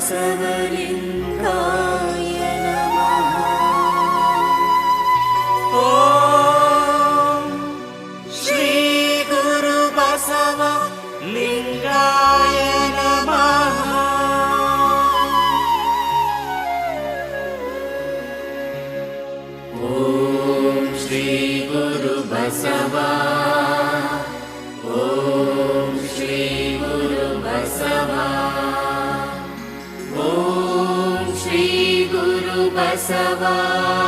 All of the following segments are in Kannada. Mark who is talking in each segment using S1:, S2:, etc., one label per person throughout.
S1: severin Bhagavata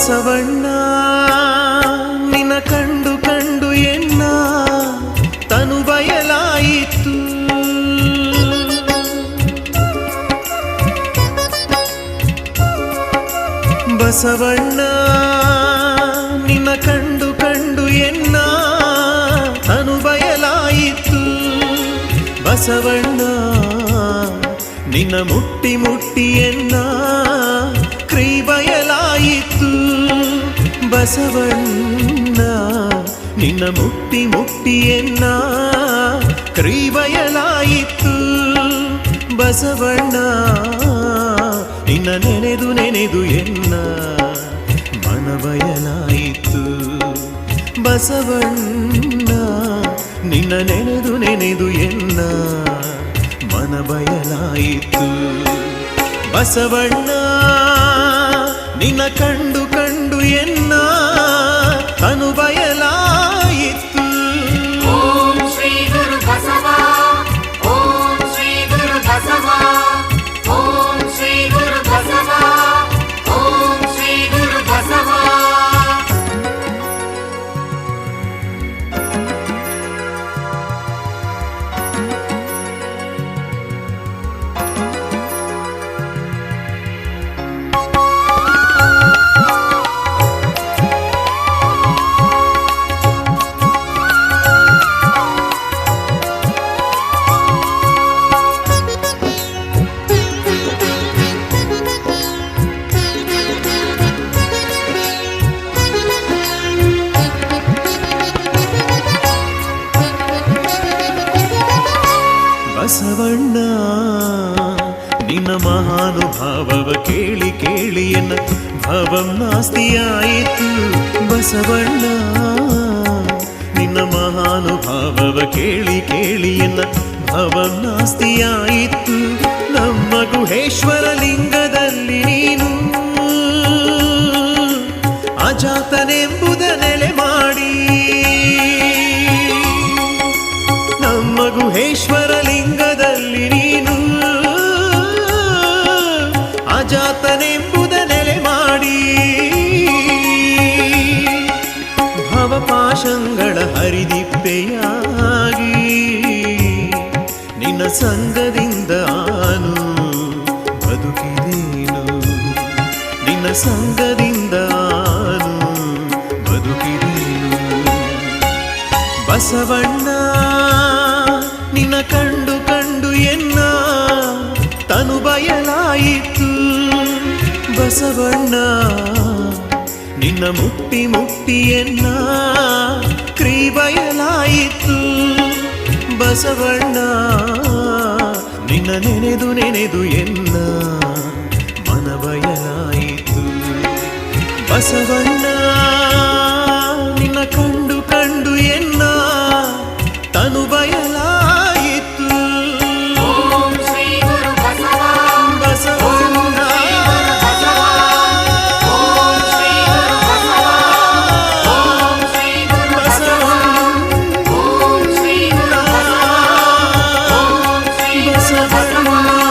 S2: ಬಸವಣ್ಣ ನಿನ ಕಂಡು ಕಂಡು ಎನ್ನ, ತನು ಬಯಲಾಯಿತು. ಬಸವಣ್ಣ, ನಿನ್ನ ಕಂಡು ಕಂಡು ಎನ್ನ, ತನು ಬಯಲಾಯಿತು. ಬಸವಣ್ಣ, ನಿನ್ನ ಮುಟ್ಟಿ ಮುಟ್ಟಿ ಎನ್ನ, ಕ್ರೀ ಬಯಲಾಯಿತು. ಬಸವಣ್ಣ, ನಿನ್ನ ಮುಟ್ಟಿ ಮುಟ್ಟಿ ಎನ್ನ ಕ್ರೀ ಬಸವಣ್ಣ, ನಿನ್ನ ನೆನೆದು ನೆನೆದು ಎನ್ನ ಮಣಬಯಲಾಯಿತು ಬಸವಣ್ಣ, ನಿನ್ನ ನೆನೆದು ನೆನೆದು ಎನ್ನ ಮನಬಯಲಾಯಿತು. ಬಸವಣ್ಣ, ನಿನ್ನ ಕಂಡು ಕಂಡು ಎನ್ನ ನಿನ್ನ ಮಹಾನುಭಾವವ ಕೇಳಿ ಕೇಳಿ ಎನ್ನ ಭವಂ ನಾಸ್ತಿಯಾಯಿತು ಬಸವಣ್ಣ. ನಿನ್ನ ಮಹಾನುಭಾವವ ಕೇಳಿ ಕೇಳಿ ಎನ್ನ ಭವಂ ನಾಸ್ತಿಯಾಯಿತು. ನಮ್ಮ ಗುಹೇಶ್ವರ ಲಿಂಗದಲ್ಲಿ ನೀನು ಅಜಾತನೆಂಬುದ ನೆಲೆ ಮಾಡಿ. ನಮ್ಮ ಗುಹೇಶ್ವರ ಅಜಾತನೆಂಬುದ ನೆಲೆ ಮಾಡಿ. ಭವಪಾಶಂಗಳ ಹರಿದಿಪ್ಪೆಯಾಗಿ ನಿನ್ನ ಸಂಗದಿಂದ ಆನು ಬದುಕಿದೇನು. ನಿನ್ನ ಸಂಗದಿಂದ ಆನು ಬದುಕಿದೇನು. ಬಸವಣ್ಣ, ನಿನ್ನ ಕಂಡು ಬಸವಣ್ಣ ನಿನ್ನ ಮುಟ್ಟಿ ಮುಟ್ಟಿ ಎನ್ನ ಕ್ರೀ ಬಸವಣ್ಣ ನಿನ್ನ ನೆನೆದು ನೆನೆದು ಎನ್ನ ಮನಬಯಲಾಯಿತು. Basavanna Come on.